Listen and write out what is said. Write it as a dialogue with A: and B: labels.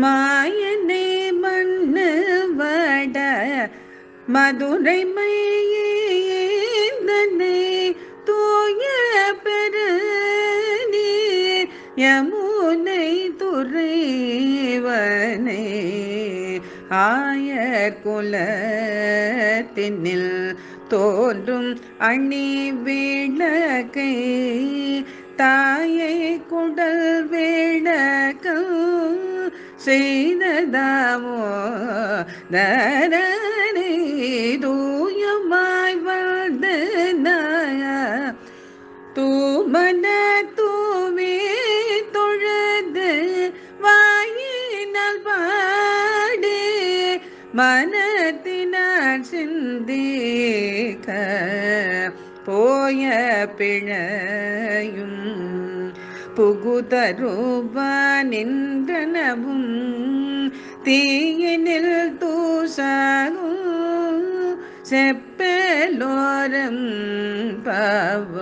A: மாயனே மண்ணு வட மதுரை மையேந்தனை தூய பெரு நீர் யமுனை துறைவனே. ஆயர் குலத்தினில் தோன்றும் அணி விளக்கை தாயை குடல் விளக்கம் செய்ததாமோ தரணி தூயமாய் வந்து தூமன தூவி தொழுது வாயினால் பாடி மனத்தினார் சிந்திக்க போய பிழையும் புகுதருவானின்றனவும் தீயினில் தூசாகும் செப்பலோரம் பவ